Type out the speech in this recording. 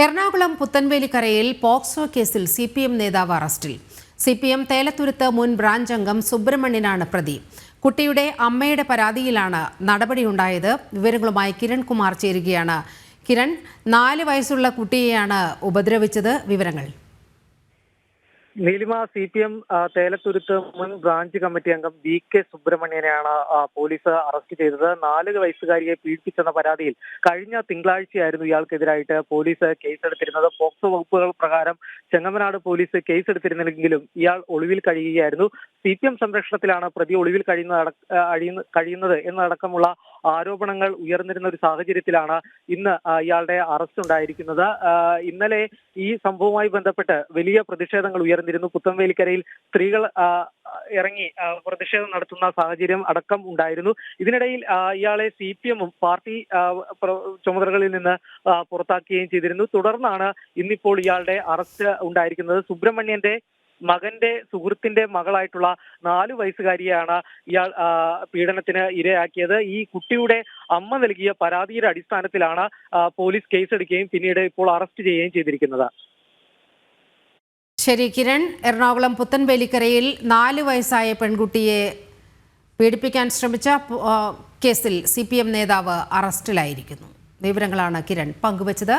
എറണാകുളം പുത്തൻവേലിക്കരയിൽ പോക്സോ കേസിൽ C P M നേതാവ് അറസ്റ്റിൽ. സി പി എം തേലത്തുരുത്ത് മുൻ ബ്രാഞ്ച് അംഗം സുബ്രഹ്മണ്യനാണ് പ്രതി. കുട്ടിയുടെ അമ്മയുടെ പരാതിയിലാണ് നടപടിയുണ്ടായത്. വിവരങ്ങളുമായി കിരൺകുമാർ ചേരുകയാണ്. കിരൺ നാല് വയസ്സുള്ള കുട്ടിയെയാണ് ഉപദ്രവിച്ചത്. വിവരങ്ങൾ. Neelima C P M Thelathuruthu മുൻ ബ്രാഞ്ച് കമ്മിറ്റി അംഗം വി കെ സുബ്രഹ്മണ്യനെയാണ് പോലീസ് അറസ്റ്റ് ചെയ്തത്. നാല് വയസ്സുകാരിയെ പീഡിപ്പിച്ചെന്ന പരാതിയിൽ കഴിഞ്ഞ തിങ്കളാഴ്ചയായിരുന്നു ഇയാൾക്കെതിരായിട്ട് പോലീസ് കേസെടുത്തിരുന്നത്. പോക്സോ വകുപ്പുകൾ പ്രകാരം ചെങ്ങമനാട് പോലീസ് കേസെടുത്തിരുന്നെങ്കിലും ഇയാൾ ഒളിവിൽ കഴിയുകയായിരുന്നു. സി പി എം സംരക്ഷണത്തിലാണ് പ്രതി ഒളിവിൽ കഴിയുന്ന കഴിയുന്നത് എന്നടക്കമുള്ള ആരോപണങ്ങൾ ഉയർന്നിരുന്ന ഒരു സാഹചര്യത്തിലാണ് ഇന്ന് ഇയാളുടെ അറസ്റ്റ് ഉണ്ടായിരിക്കുന്നത്. ഇന്നലെ ഈ സംഭവവുമായി ബന്ധപ്പെട്ട് വലിയ പ്രതിഷേധങ്ങൾ ഉയർന്നിരുന്നു. പുത്തൻവേലിക്കരയിൽ സ്ത്രീകൾ ഇറങ്ങി പ്രതിഷേധം നടത്തുന്ന സാഹചര്യം അടക്കം ഉണ്ടായിരുന്നു. ഇതിനിടയിൽ ഇയാളെ സി പി എമ്മും പാർട്ടി ചുമതലകളിൽ നിന്ന് പുറത്താക്കുകയും ചെയ്തിരുന്നു. തുടർന്നാണ് ഇന്നിപ്പോൾ ഇയാളുടെ അറസ്റ്റ് ഉണ്ടായിരിക്കുന്നത്. സുബ്രഹ്മണ്യന്റെ മകന്റെ സുഹൃത്തിന്റെ മകളായിട്ടുള്ള നാലു വയസ്സുകാരിയാണ് ഇയാൾ പീഡനത്തിന് ഇരയാക്കിയത്. ഈ കുട്ടിയുടെ അമ്മ നൽകിയ പരാതിയുടെ അടിസ്ഥാനത്തിലാണ് പോലീസ് കേസെടുക്കുകയും പിന്നീട് ഇപ്പോൾ അറസ്റ്റ് ചെയ്യുകയും ചെയ്തിരിക്കുന്നത്. ശരി കിരൺ. എറണാകുളം പുത്തൻവേലിക്കരയിൽ നാല് വയസ്സായ പെൺകുട്ടിയെ പീഡിപ്പിക്കാൻ ശ്രമിച്ച കേസിൽ സി പി എം നേതാവ് അറസ്റ്റിലായിരിക്കുന്നു. വിവരങ്ങളാണ് കിരൺ പങ്കുവച്ചത്.